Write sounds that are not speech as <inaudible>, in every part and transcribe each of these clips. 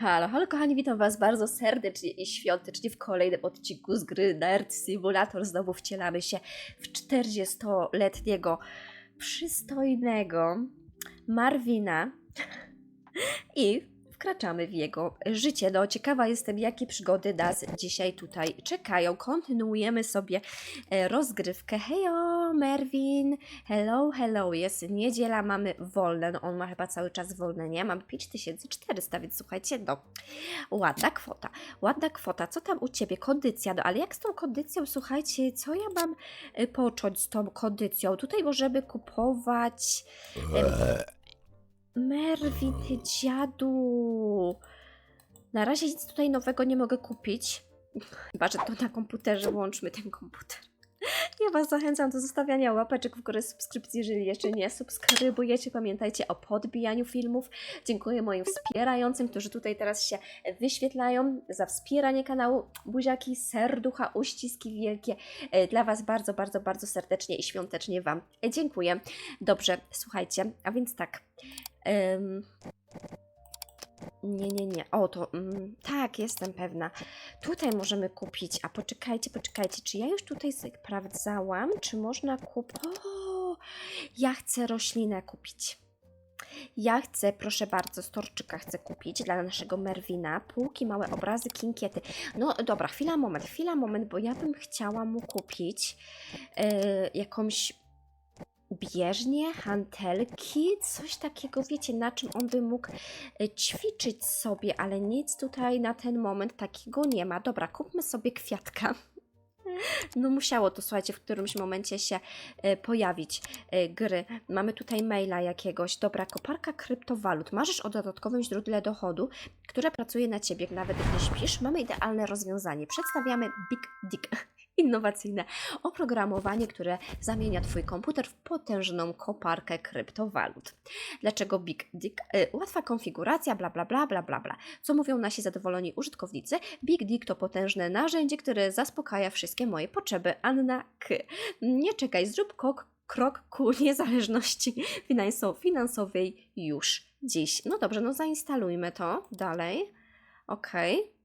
Halo, halo kochani, witam Was bardzo serdecznie i świątecznie w kolejnym odcinku z gry Nerd Simulator. Znowu wcielamy się w 40-letniego, przystojnego Marvina i wkraczamy w jego życie. No, ciekawa jestem, jakie przygody nas dzisiaj tutaj czekają. Kontynuujemy sobie e, rozgrywkę. Hejo, Merwin! Hello, hello. Jest niedziela, mamy wolne. No, on ma chyba cały czas wolne, nie? Mamy 5400, więc słuchajcie, no, ładna kwota. Ładna kwota. Co tam u Ciebie? Kondycja. No, ale jak z tą kondycją? Słuchajcie, co ja mam e, począć z tą kondycją? Tutaj możemy kupować... Merwin, ty dziadu. Na razie nic tutaj nowego nie mogę kupić. Chyba, że to na komputerze włączmy ten komputer. Ja Was zachęcam do zostawiania łapeczek w górę subskrypcji, jeżeli jeszcze nie subskrybujecie. Pamiętajcie o podbijaniu filmów. Dziękuję moim wspierającym, którzy tutaj teraz się wyświetlają za wspieranie kanału. Buziaki, serducha, uściski wielkie. E, Dla Was bardzo, bardzo, bardzo serdecznie i świątecznie Wam dziękuję. Dobrze, słuchajcie, a więc tak. Em, nie, nie, nie. O, to mm, tak, jestem pewna. Tutaj możemy kupić. A poczekajcie, poczekajcie. Czy ja już tutaj sprawdzałam, czy można kupić. O, ja chcę roślinę kupić. Ja chcę, proszę bardzo, storczyka chcę kupić dla naszego Merwina. Półki, małe obrazy, kinkiety. No dobra, chwila, moment, chwila, moment, bo ja bym chciała mu kupić e, jakąś bieżnię, hantelki, coś takiego, wiecie, na czym on by mógł e, ćwiczyć sobie, ale nic tutaj na ten moment takiego nie ma. Dobra, kupmy sobie kwiatka. No musiało to, słuchajcie, w którymś momencie się e, pojawić e, gry. Mamy tutaj maila jakiegoś. Dobra, koparka kryptowalut. Marzysz o dodatkowym źródle dochodu, które pracuje na Ciebie, nawet gdy śpisz. Mamy idealne rozwiązanie. Przedstawiamy Big Dick. Innowacyjne oprogramowanie, które zamienia Twój komputer w potężną koparkę kryptowalut. Dlaczego Big Dick? Y, łatwa konfiguracja, bla bla bla bla bla bla. Co mówią nasi zadowoleni użytkownicy? Big Dick to potężne narzędzie, które zaspokaja wszystkie moje potrzeby. Anna K. Nie czekaj, zrób krok, krok ku <laughs> niezależności finanso- finansowej już dziś. No dobrze, no zainstalujmy to dalej. Okej.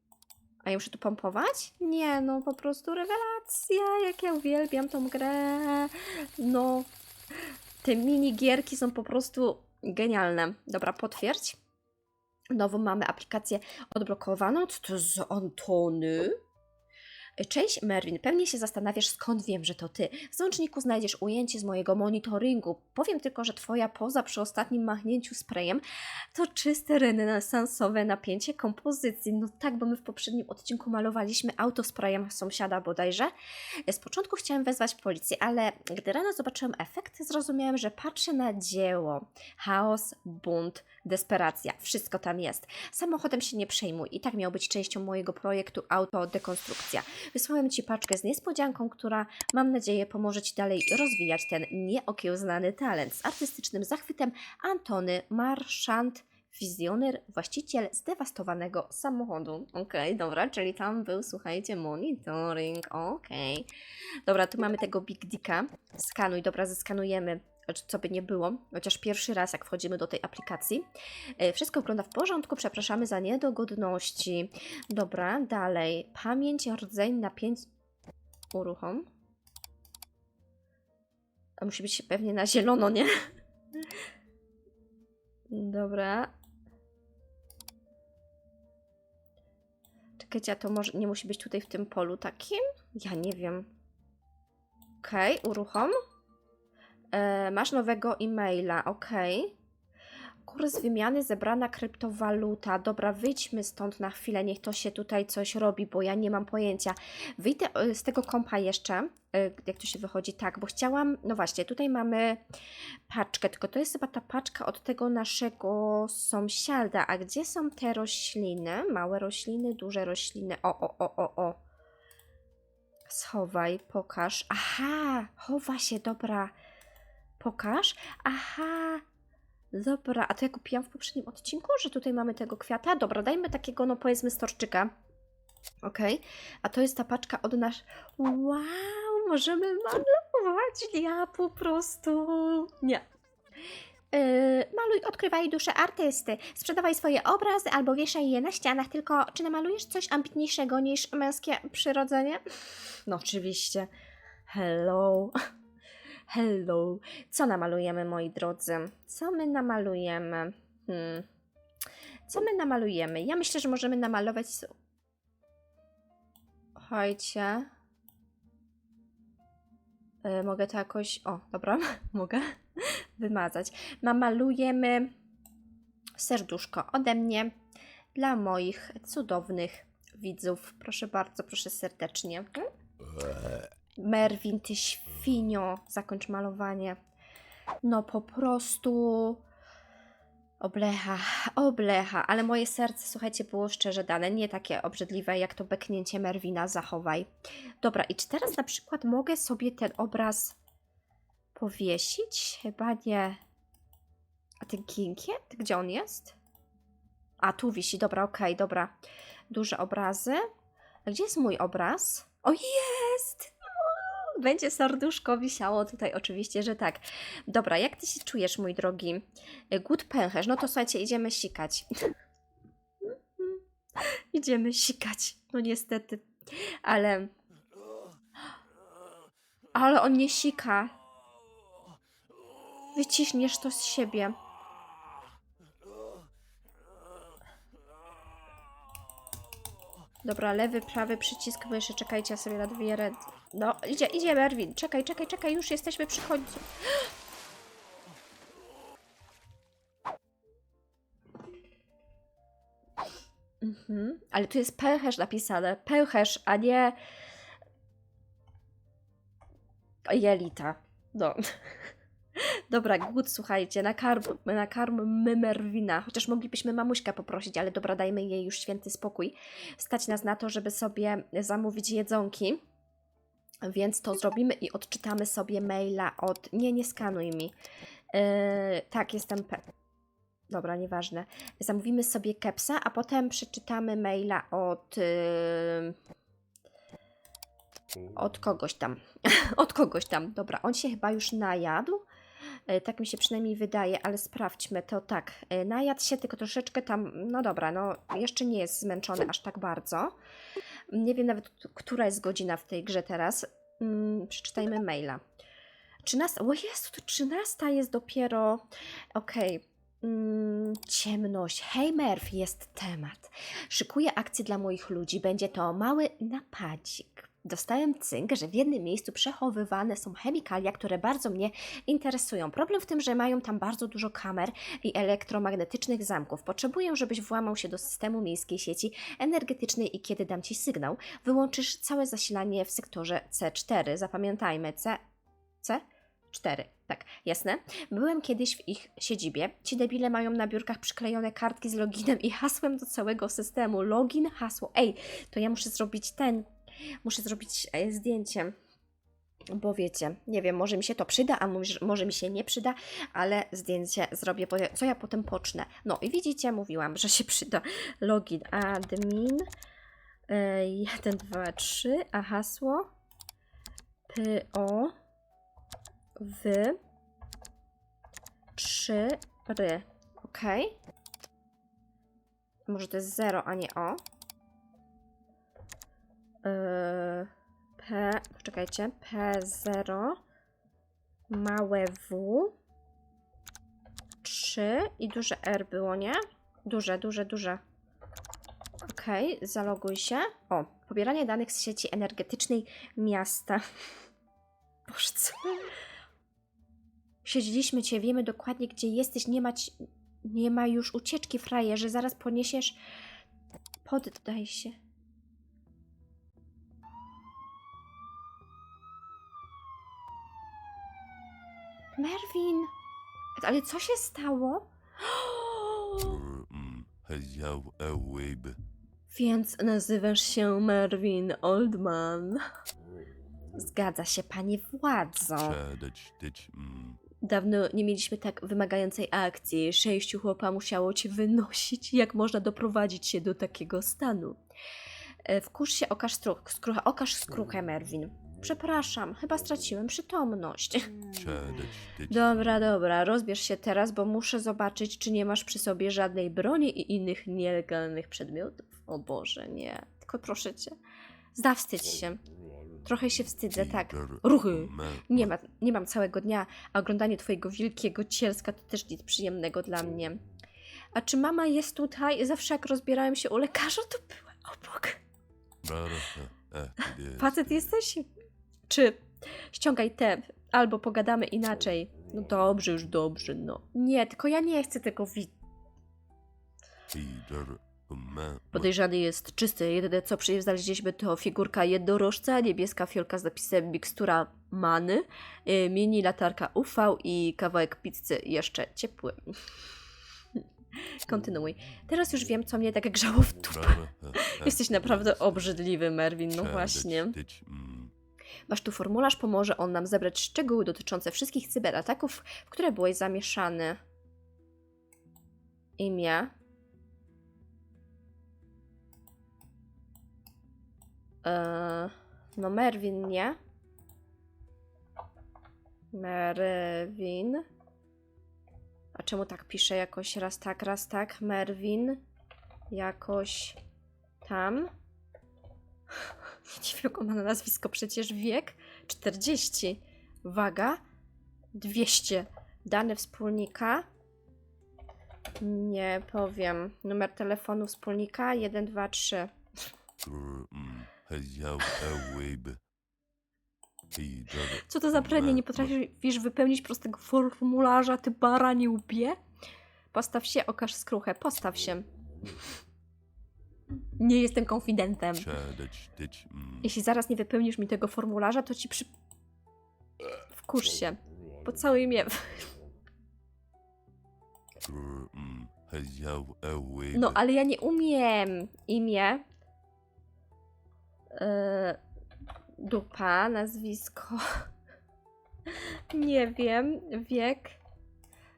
A ja muszę tu pompować? Nie, no po prostu rewelacja, jak ja uwielbiam tą grę. No, te minigierki są po prostu genialne. Dobra, potwierdź. Nową mamy aplikację odblokowaną. Co to za Antony? Cześć Merwin, pewnie się zastanawiasz skąd wiem, że to ty. W załączniku znajdziesz ujęcie z mojego monitoringu. Powiem tylko, że twoja poza przy ostatnim machnięciu sprayem to czyste renesansowe napięcie kompozycji. No tak, bo my w poprzednim odcinku malowaliśmy auto sprayem sąsiada bodajże. Z początku chciałem wezwać policję, ale gdy rano zobaczyłem efekt, zrozumiałem, że patrzę na dzieło. Chaos, bunt, desperacja. Wszystko tam jest. Samochodem się nie przejmuj. I tak miał być częścią mojego projektu Autodekonstrukcja. Wysłałem Ci paczkę z niespodzianką, która mam nadzieję pomoże Ci dalej rozwijać ten nieokiełznany talent. Z artystycznym zachwytem Antony Marchant, wizjoner, właściciel zdewastowanego samochodu. Okej, dobra, czyli tam był, słuchajcie, monitoring, okej. Dobra, tu mamy tego Big Dicka. Skanuj, dobra, zeskanujemy co by nie było, chociaż pierwszy raz, jak wchodzimy do tej aplikacji. E, Wszystko wygląda w porządku, przepraszamy za niedogodności. Dobra, dalej. Pamięć, rdzeń, napięć. Uruchom. A musi być pewnie na zielono, nie? Dobra. Czekajcie, a to może nie musi być tutaj w tym polu takim? Ja nie wiem. Okej, uruchom. E, masz nowego e-maila, ok. Kurs wymiany zebrana kryptowaluta. Dobra, wyjdźmy stąd na chwilę, niech to się tutaj coś robi, bo ja nie mam pojęcia. Wyjdę e, z tego kompa jeszcze, e, jak to się wychodzi, tak, bo chciałam, no właśnie, tutaj mamy paczkę, tylko to jest chyba ta paczka od tego naszego sąsiada. A gdzie są te rośliny? Małe rośliny, duże rośliny. O, o, o, o, o. Schowaj, pokaż. Aha, chowa się, dobra. Pokaż. Aha. Dobra, a to ja kupiłam w poprzednim odcinku, że tutaj mamy tego kwiata. Dobra, dajmy takiego, no powiedzmy, storczyka. Okej. A to jest ta paczka od nasz. Wow, możemy malować. Ja po prostu. Nie. Yy, maluj, odkrywaj duszę artysty. Sprzedawaj swoje obrazy albo wieszaj je na ścianach. Tylko, czy namalujesz coś ambitniejszego niż męskie przyrodzenie? No, oczywiście. Hello. Hello. Co namalujemy, moi drodzy? Co my namalujemy? Hmm. Co my namalujemy? Ja myślę, że możemy namalować. s- Słuchajcie. Y, mogę to jakoś. O, dobra, <laughs> mogę wymazać. Namalujemy serduszko ode mnie dla moich cudownych widzów. Proszę bardzo, proszę serdecznie. Merwin, ty świnio, zakończ malowanie. No po prostu oblecha, oblecha, ale moje serce, słuchajcie, było szczerze dane, nie takie obrzydliwe jak to beknięcie Merwina, zachowaj. Dobra, i czy teraz na przykład mogę sobie ten obraz powiesić? Chyba nie. A ten kinkiet? Gdzie on jest? A, tu wisi, dobra, okej, dobra. Duże obrazy. A gdzie jest mój obraz? O, jest! Będzie serduszko wisiało tutaj, oczywiście, że tak. Dobra, jak ty się czujesz, mój drogi? Głód pęcherz, no to słuchajcie, idziemy sikać. <laughs> idziemy sikać, no niestety. Ale... Ale on nie sika. Wyciśniesz to z siebie. Dobra, lewy, prawy przycisk myszy. Czekajcie, ja sobie na dwie ręce. No, idzie, idzie Merwin. Czekaj, czekaj, czekaj, już jesteśmy przy końcu. Mhm. Ale tu jest pęcherz napisane. Pęcherz, a nie jelita. No. Dobra, głód, słuchajcie, nakarm, nakarm Merwina. Chociaż moglibyśmy mamuśkę poprosić, ale dobra, dajmy jej już święty spokój. Stać nas na to, żeby sobie zamówić jedzonki. Więc to zrobimy i odczytamy sobie maila od... Nie, nie skanuj mi. Yy, tak, jestem... Pe... Dobra, nieważne. Zamówimy sobie kepsa, a potem przeczytamy maila od... Yy... Od kogoś tam. <laughs> od kogoś tam. Dobra, on się chyba już najadł. E, Tak mi się przynajmniej wydaje, ale sprawdźmy to tak. e, Najadł się tylko troszeczkę tam, no dobra, no jeszcze nie jest zmęczony aż tak bardzo. Nie wiem nawet, która jest godzina w tej grze teraz. Mm, przeczytajmy maila. 13. O Jezu, to 13 jest dopiero. Okej. Mm, ciemność. Hej jest temat. Szykuję akcję dla moich ludzi. Będzie to mały napadzik. Dostałem cynk, że w jednym miejscu przechowywane są chemikalia, które bardzo mnie interesują. Problem w tym, że mają tam bardzo dużo kamer i elektromagnetycznych zamków. Potrzebuję, żebyś włamał się do systemu miejskiej sieci energetycznej i kiedy dam Ci sygnał, wyłączysz całe zasilanie w sektorze C4. Zapamiętajmy, C... C4. Tak, jasne. Byłem kiedyś w ich siedzibie. Ci debile mają na biurkach przyklejone kartki z loginem i hasłem do całego systemu. Login, hasło. Ej, to ja muszę zrobić ten... Muszę zrobić e, zdjęcie. Bo wiecie, nie wiem, może mi się to przyda, a może, mi się nie przyda, ale zdjęcie zrobię, co ja potem pocznę. No i widzicie, mówiłam, że się przyda. Login, admin, 1, 2, 3, a hasło PO w 3 ry. Ok. Może to jest 0, a nie o. P, poczekajcie, P0 małe W 3 i duże R było, nie? Duże, duże, duże. Ok, zaloguj się. O, pobieranie danych z sieci energetycznej miasta. <laughs> Boże, co? Siedzieliśmy cię, wiemy dokładnie, gdzie jesteś. Nie ma, ci, nie ma już ucieczki, frajerze. Zaraz poniesiesz. Poddaj się. Merwin! Ale co się stało? Mm, Ewib. Więc nazywasz się Merwin Oldman. Zgadza się, panie władzo. Mm. Dawno nie mieliśmy tak wymagającej akcji. Sześciu chłopa musiało cię wynosić. Jak można doprowadzić się do takiego stanu? E, Wkurz się, okaż, stru- skrucha, okaż skruchę, Merwin. Przepraszam, chyba straciłem przytomność. <laughs> Dobra, dobra, rozbierz się teraz, bo muszę zobaczyć, czy nie masz przy sobie żadnej broni i innych nielegalnych przedmiotów. O Boże, nie. Tylko proszę cię. Zawstydź się. Trochę się wstydzę, tak. Ruchy. Nie, ma, nie mam całego dnia, a oglądanie twojego wielkiego cielska to też nic przyjemnego dla mnie. A czy mama jest tutaj? Zawsze jak rozbierałem się u lekarza, to była obok. E, e. Facet jesteś? Czy ściągaj te, albo pogadamy inaczej. No dobrze, już dobrze, no. Nie, tylko ja nie chcę tego widzieć. Podejrzany jest czysty. Jedyne co znaleźliśmy to figurka jednorożca, niebieska fiolka z napisem mikstura many, y, mini latarka UV i kawałek pizzy jeszcze ciepły. <laughs> Kontynuuj. Teraz już wiem, co mnie tak grzało w dupę. <laughs> Jesteś naprawdę obrzydliwy, Merwin, no właśnie. Masz tu formularz, pomoże on nam zebrać szczegóły dotyczące wszystkich cyberataków, w które byłeś zamieszany. Imię. Eee, no Merwin, nie? Merwin. A czemu tak pisze jakoś raz tak, raz tak? Merwin. Jakoś tam. Nie <laughs> wiem, ma na nazwisko, przecież wiek 40, waga 200, dane wspólnika nie powiem, numer telefonu wspólnika 123. gr- mm, heział, e, łyb. Tiger, Co to za pranie, nie potrafisz wypełnić prostego formularza, ty baranie łbie? Postaw się, okaż skruchę, postaw się. Nie jestem konfidentem. Mm, Jeśli zaraz nie wypełnisz mi tego formularza, to ci przy... Wkurz się. Pocałuj mnie. gr- mm, heział, e, łyb. No, ale ja nie umiem. Imię. Yy, dupa, nazwisko. <laughs> nie wiem. Wiek.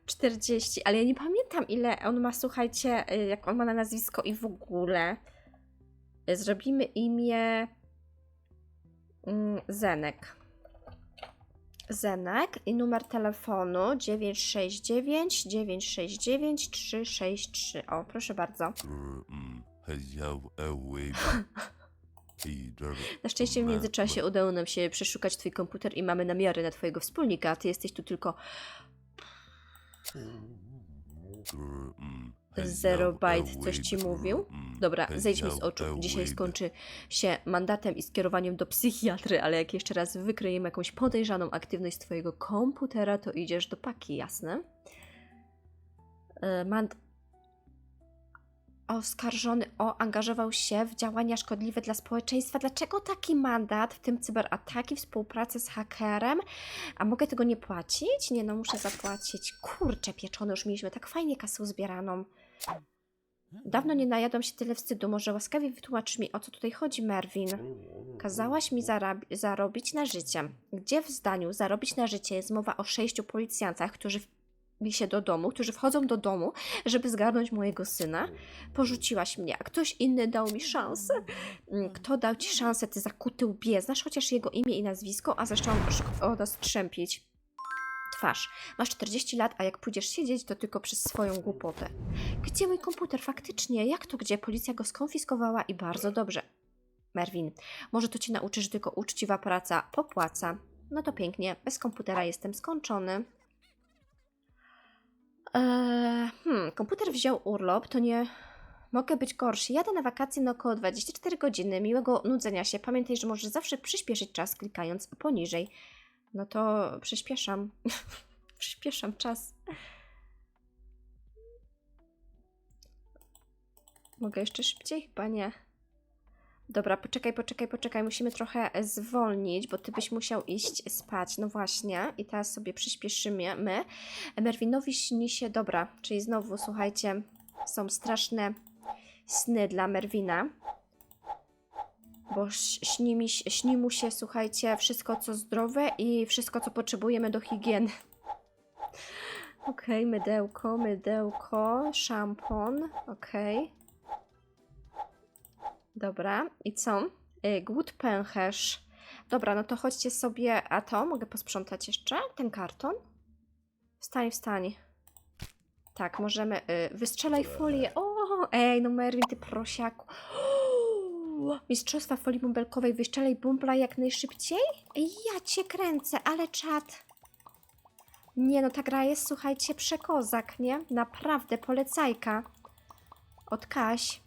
40, ale ja nie pamiętam ile on ma, słuchajcie, y, jak on ma na nazwisko i w ogóle. Zrobimy imię mm, Zenek. Zenek i numer telefonu 969 969 363. O, proszę bardzo. mm, e. <laughs> Tiger, Na szczęście w międzyczasie udało nam się przeszukać twój komputer i mamy namiary na twojego wspólnika. a Ty jesteś tu tylko gr- mm, Zero byte, coś ci mówił? mm, Dobra, zejdź mi z oczu. Dzisiaj skończy się mandatem i skierowaniem do psychiatry, ale jak jeszcze raz wykryjemy jakąś podejrzaną aktywność twojego komputera, to idziesz do paki, jasne? E, Mand... Oskarżony o angażował się w działania szkodliwe dla społeczeństwa. Dlaczego taki mandat, w tym cyberataki, współpracę z hakerem? A mogę tego nie płacić? Nie no, muszę zapłacić. Kurczę pieczone, już mieliśmy tak fajnie kasę zbieraną. Dawno nie najadłam się tyle wstydu. Może łaskawie wytłumacz mi, o co tutaj chodzi, Merwin? Kazałaś mi zarobić na życie. Gdzie w zdaniu zarobić na życie jest mowa o sześciu policjantach, którzy wbili się do domu, którzy wchodzą do domu, żeby zgarnąć mojego syna? Porzuciłaś mnie, a ktoś inny dał mi szansę. Mm, Kto dał ci szansę, ty zakuty łbie? Znasz chociaż jego imię i nazwisko, a szk- o nas strzępić. Twarz. Masz 40 lat, a jak pójdziesz siedzieć, to tylko przez swoją głupotę. Gdzie mój komputer? Faktycznie, jak to gdzie? Policja go skonfiskowała i bardzo dobrze. Merwin, może to cię nauczy, że tylko uczciwa praca popłaca. No to pięknie, bez komputera jestem skończony. Eee, hmm, komputer wziął urlop, to nie mogę być gorszy. Jadę na wakacje na około 24 godziny. Miłego nudzenia się. Pamiętaj, że możesz zawsze przyspieszyć czas klikając poniżej. No to przyspieszam. <laughs> przyspieszam czas. Mogę jeszcze szybciej? Chyba nie. Dobra, poczekaj, poczekaj, poczekaj. Musimy trochę zwolnić, bo ty byś musiał iść spać. No właśnie. I teraz sobie przyspieszymy. My. Merwinowi śni się... Dobra, czyli znowu, słuchajcie, są straszne sny dla Merwina. Bo śni, mi, śni mu się, słuchajcie, wszystko co zdrowe i wszystko co potrzebujemy do higieny. <laughs> Okej, mydełko, mydełko, szampon, okej. Dobra, i co? Y, Głód pęcherz. Dobra, no to chodźcie sobie. A to mogę posprzątać jeszcze? Ten karton? Wstań, wstań. Tak, możemy. Y, wystrzelaj folię. O, ej, no Merwin, ty prosiaku. Mistrzostwa folii bąbelkowej. Wystrzelaj bumbla jak najszybciej? Ej, Ja cię kręcę, ale czad. Nie no, ta gra jest, słuchajcie, przekozak, nie? Naprawdę, polecajka. Od Kaś.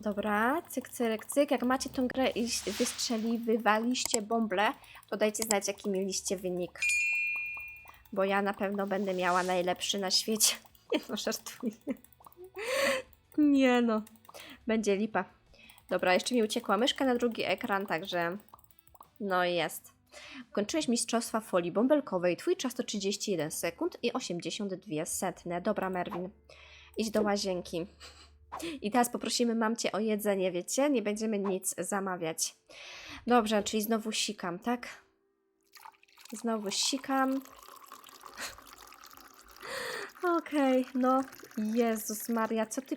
Dobra, cyk, cyk, cyk. Jak macie tą grę i wystrzeli, wywaliście bąble, to dajcie znać, jaki mieliście wynik. Bo ja na pewno będę miała najlepszy na świecie. <laughs> Nie no, żartuję. Nie no. Będzie lipa. Dobra, jeszcze mi uciekła myszka na drugi ekran, także no jest. Ukończyłeś mistrzostwa folii bąbelkowej. Twój czas to 31 sekund i 82 setne. Dobra, Merwin. Idź do łazienki. I teraz poprosimy mamcie o jedzenie, wiecie? Nie będziemy nic zamawiać. Dobrze, czyli znowu sikam, tak? Znowu sikam. <laughs> Okej, no. Jezus Maria, co ty...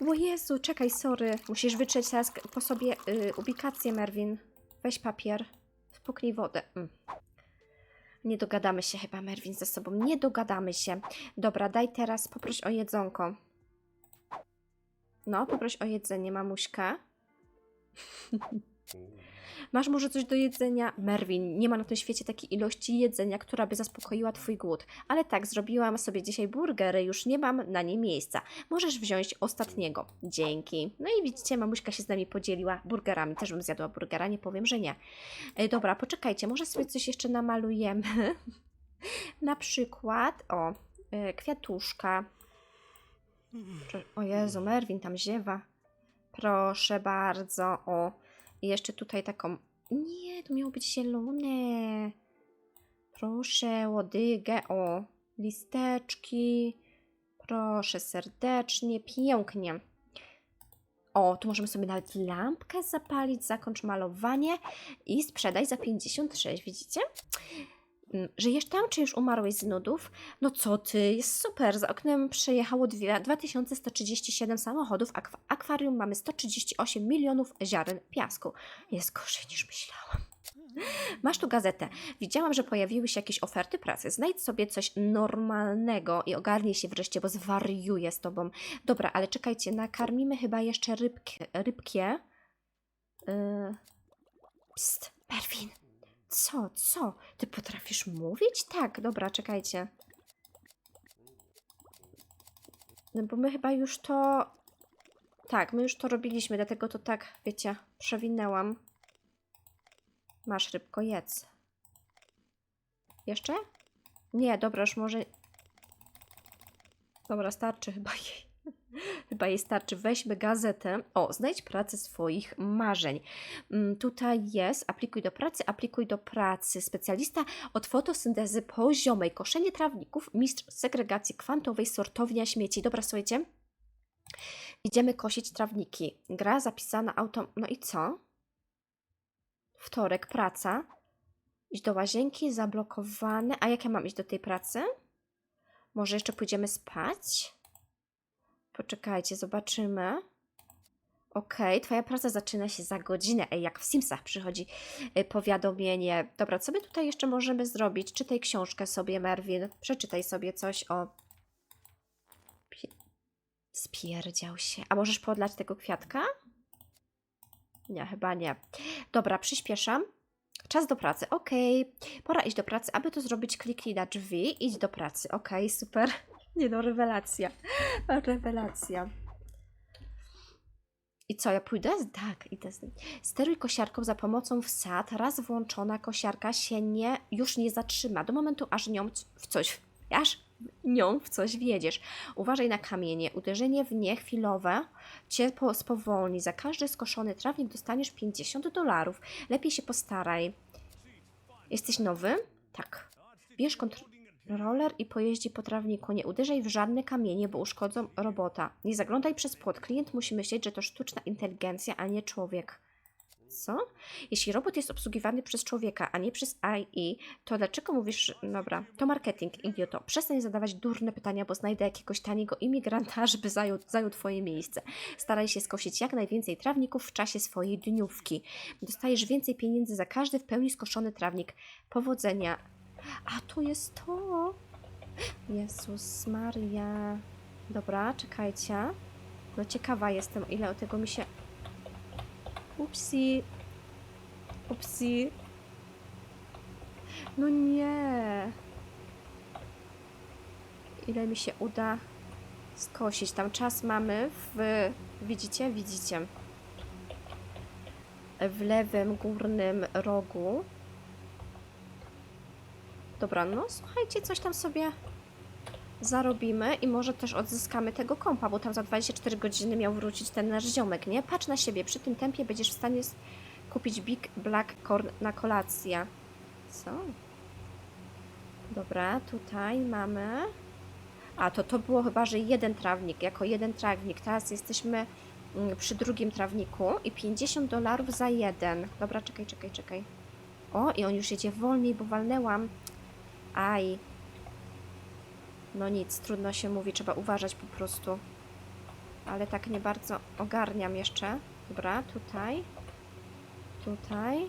O Jezu, czekaj, sorry. Musisz wytrzeć teraz po sobie y, ubikację, Merwin. Weź papier. Spuknij wodę. Mm. Nie dogadamy się chyba, Merwin, ze sobą. Nie dogadamy się. Dobra, daj teraz, poproś o jedzonko. No, poproś o jedzenie, mamuśka. <laughs> Masz może coś do jedzenia? Merwin, nie ma na tym świecie takiej ilości jedzenia, która by zaspokoiła Twój głód. Ale tak, zrobiłam sobie dzisiaj burgery, już nie mam na nie miejsca. Możesz wziąć ostatniego. Dzięki. No i widzicie, mamuśka się z nami podzieliła burgerami. Też bym zjadła burgera, nie powiem, że nie. E, dobra, poczekajcie, może sobie coś jeszcze namalujemy. <laughs> na przykład, o, e, kwiatuszka. Prze- O Jezu, Merwin tam ziewa. Proszę bardzo, o. I jeszcze tutaj taką. Nie, to miało być zielone. Proszę, łodygę, o. Listeczki. Proszę, serdecznie, pięknie. O, tu możemy sobie nawet lampkę zapalić, zakończ malowanie i sprzedaj za 56, widzicie? Mm, Żyjesz tam, czy już umarłeś z nudów? No co ty, jest super. Za oknem przejechało dwie- 2137 samochodów, a w akwarium mamy 138 milionów ziaren piasku. Jest gorzej niż myślałam. Masz tu gazetę. Widziałam, że pojawiły się jakieś oferty pracy. Znajdź sobie coś normalnego i ogarnij się wreszcie, bo zwariuję z tobą. Dobra, ale czekajcie, nakarmimy chyba jeszcze rybkie. rybkie. Yy... Psst, Merwin. Co, co? Ty potrafisz mówić? Tak, dobra, czekajcie. No bo my chyba już to... Tak, my już to robiliśmy, dlatego to tak, wiecie, przewinęłam. Masz rybko, jedz. Jeszcze? Nie, dobra, już może... Dobra, starczy chyba jej. Chyba jej starczy. Weźmy gazetę. O, znajdź pracę swoich marzeń. Mm, Tutaj jest, aplikuj do pracy, aplikuj do pracy. Specjalista od fotosyntezy poziomej, koszenie trawników, mistrz segregacji kwantowej, sortownia śmieci. Dobra, słuchajcie. Idziemy kosić trawniki. Gra zapisana auto... No i co? Wtorek, praca. Iść do łazienki, zablokowane. A jak ja mam iść do tej pracy? Może jeszcze pójdziemy spać? Poczekajcie, zobaczymy. Okej, twoja praca zaczyna się za godzinę. Ej, jak w Simsach przychodzi y, powiadomienie. Dobra, co my tutaj jeszcze możemy zrobić? Czytaj książkę sobie, Merwin. Przeczytaj sobie coś o... Pie... Spierdział się. A możesz podlać tego kwiatka? Nie, chyba nie. Dobra, przyspieszam. Czas do pracy. Okej. Pora iść do pracy. Aby to zrobić, kliknij na drzwi. Idź do pracy. Okej, super. <laughs> Nie no, rewelacja. Rewelacja. I co, ja pójdę? Tak, idę z nim. Steruj kosiarką za pomocą wsad. Raz włączona kosiarka się nie, już nie zatrzyma do momentu, aż nią w coś, aż nią w coś wjedziesz. Uważaj na kamienie. Uderzenie w nie chwilowe cię po, spowolni. Za każdy skoszony trawnik dostaniesz 50 dolarów. Lepiej się postaraj. Jesteś nowy? Tak. Bierz kontroler i pojeździ po trawniku. Nie uderzaj w żadne kamienie, bo uszkodzą robota. Nie zaglądaj przez płot. Klient musi myśleć, że to sztuczna inteligencja, a nie człowiek. Co? Jeśli robot jest obsługiwany przez człowieka, a nie przez AI, to dlaczego mówisz, dobra, to marketing, idioto. Przestań zadawać durne pytania, bo znajdę jakiegoś taniego imigranta, <laughs> żeby zajął, zajął twoje miejsce. Staraj się skosić jak najwięcej trawników w czasie swojej dniówki. Dostajesz więcej pieniędzy za każdy w pełni skoszony trawnik. Powodzenia. A tu jest to. Jezus Maria. Dobra, czekajcie. No ciekawa jestem, ile od tego mi się... Upsi. Upsi. No nie. Ile mi się uda skosić. Tam czas mamy w... Widzicie? Widzicie. W lewym górnym rogu. Dobra, no słuchajcie, coś tam sobie zarobimy i może też odzyskamy tego kompa, bo tam za 24 godziny miał wrócić ten nasz ziomek, nie? Patrz na siebie, przy tym tempie będziesz w stanie kupić Big Black Corn na kolację. Co? Dobra, tutaj mamy... A, to to było chyba, że jeden trawnik, jako jeden trawnik. Teraz jesteśmy mm, przy drugim trawniku i 50 dolarów za jeden. Dobra, czekaj, czekaj, czekaj. O, i on już jedzie wolniej, bo walnęłam. Aj. No nic, trudno się mówi, trzeba uważać po prostu. Ale tak nie bardzo ogarniam jeszcze. Dobra, tutaj. Tutaj.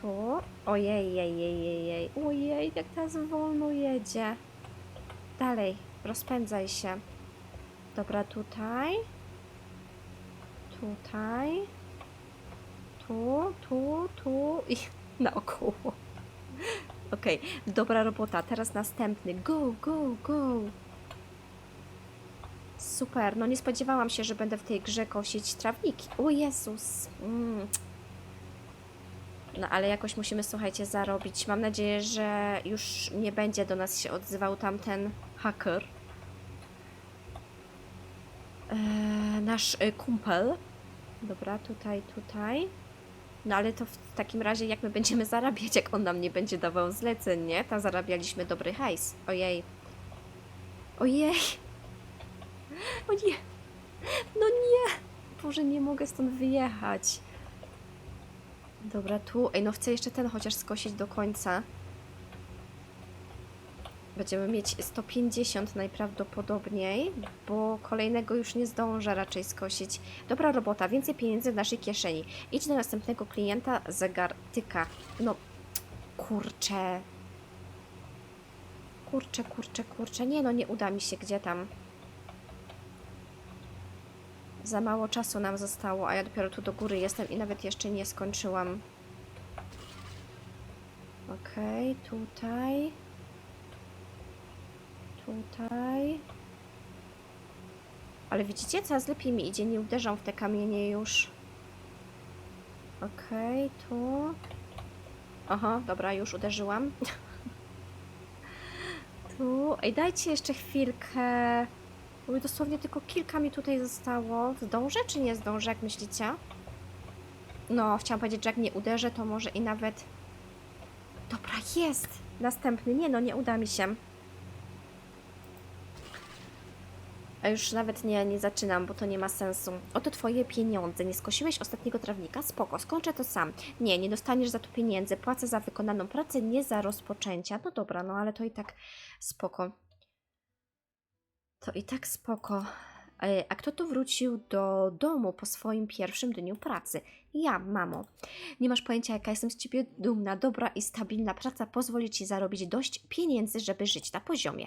Tu. Ojej, jej, jej, jej, jej. Ojej, jak teraz wolno jedzie. Dalej, rozpędzaj się. Dobra, tutaj. Tutaj. Tu, tu, tu i <laughs> naokoło. Okej, dobra robota. Teraz następny. Go, go, go. Super. No nie spodziewałam się, że będę w tej grze kosić trawniki. O Jezus. Mm. No ale jakoś musimy, słuchajcie, zarobić. Mam nadzieję, że już nie będzie do nas się odzywał tamten haker. Eee, nasz y, kumpel. Dobra, tutaj, tutaj. No ale to w takim razie jak my będziemy zarabiać, jak on nam nie będzie dawał zleceń, nie? Tam zarabialiśmy dobry hajs. Ojej. Ojej. O nie. No nie. Boże, nie mogę stąd wyjechać. Dobra, tu. Ej, no chcę jeszcze ten chociaż skosić do końca. Będziemy mieć 150 najprawdopodobniej, bo kolejnego już nie zdążę raczej skosić. Dobra robota, więcej pieniędzy w naszej kieszeni. Idź do następnego klienta, zegar tyka. No, kurczę. Kurczę, kurczę, kurczę. Nie no, nie uda mi się, gdzie tam. Za mało czasu nam zostało, a ja dopiero tu do góry jestem i nawet jeszcze nie skończyłam. Okej, tutaj. Tutaj. Ale widzicie, coraz lepiej mi idzie, nie uderzam w te kamienie już. Okej, tu. Aha, dobra, już uderzyłam. <laughs> tu. Ej, dajcie jeszcze chwilkę. Bo dosłownie tylko kilka mi tutaj zostało. Zdążę czy nie zdążę, jak myślicie? No, chciałam powiedzieć, że jak nie uderzę, to może i nawet... Dobra, jest! Następny. Nie no, nie uda mi się. A już nawet nie, nie zaczynam, bo to nie ma sensu. Oto twoje pieniądze. Nie skosiłeś ostatniego trawnika? Spoko, skończę to sam. Nie, nie dostaniesz za to pieniędzy. Płacę za wykonaną pracę, nie za rozpoczęcia. No dobra, no ale to i tak spoko. To i tak spoko. E, A kto tu wrócił do domu po swoim pierwszym dniu pracy? Ja, mamo. Nie masz pojęcia, jaka jestem z ciebie dumna. Dobra i stabilna praca pozwoli ci zarobić dość pieniędzy, żeby żyć na poziomie.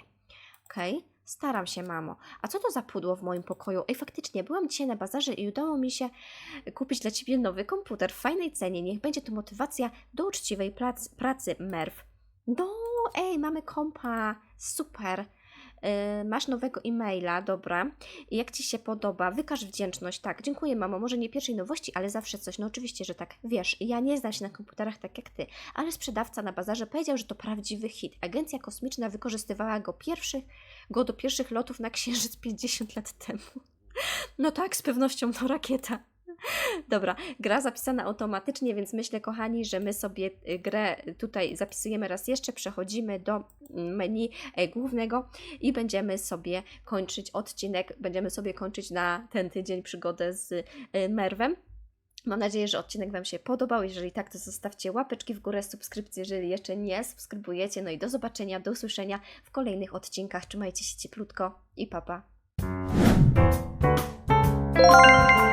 Okej, staram się, mamo. A co to za pudło w moim pokoju? Ej, faktycznie, byłam dzisiaj na bazarze i udało mi się kupić dla ciebie nowy komputer w fajnej cenie. Niech będzie to motywacja do uczciwej prac, pracy, Merw. No, ej, mamy kompa. Super. Yy, masz nowego e-maila, dobra. Jak Ci się podoba? Wykaż wdzięczność. Tak, dziękuję, mamo. Może nie pierwszej nowości, ale zawsze coś. No oczywiście, że tak. Wiesz, ja nie znam się na komputerach tak jak Ty, ale sprzedawca na bazarze powiedział, że to prawdziwy hit. Agencja kosmiczna wykorzystywała go, go do pierwszych lotów na Księżyc 50 lat temu. <laughs> No tak, z pewnością to rakieta. Dobra, gra zapisana automatycznie, więc myślę, kochani, że my sobie y, grę tutaj zapisujemy raz jeszcze, przechodzimy do mm, menu e, głównego i będziemy sobie kończyć odcinek, będziemy sobie kończyć na ten tydzień przygodę z y, Merwem. Mam nadzieję, że odcinek Wam się podobał. Jeżeli tak, to zostawcie łapeczki w górę, subskrypcję, jeżeli jeszcze nie subskrybujecie. No i do zobaczenia, do usłyszenia w kolejnych odcinkach. Trzymajcie się cieplutko i papa. Pa.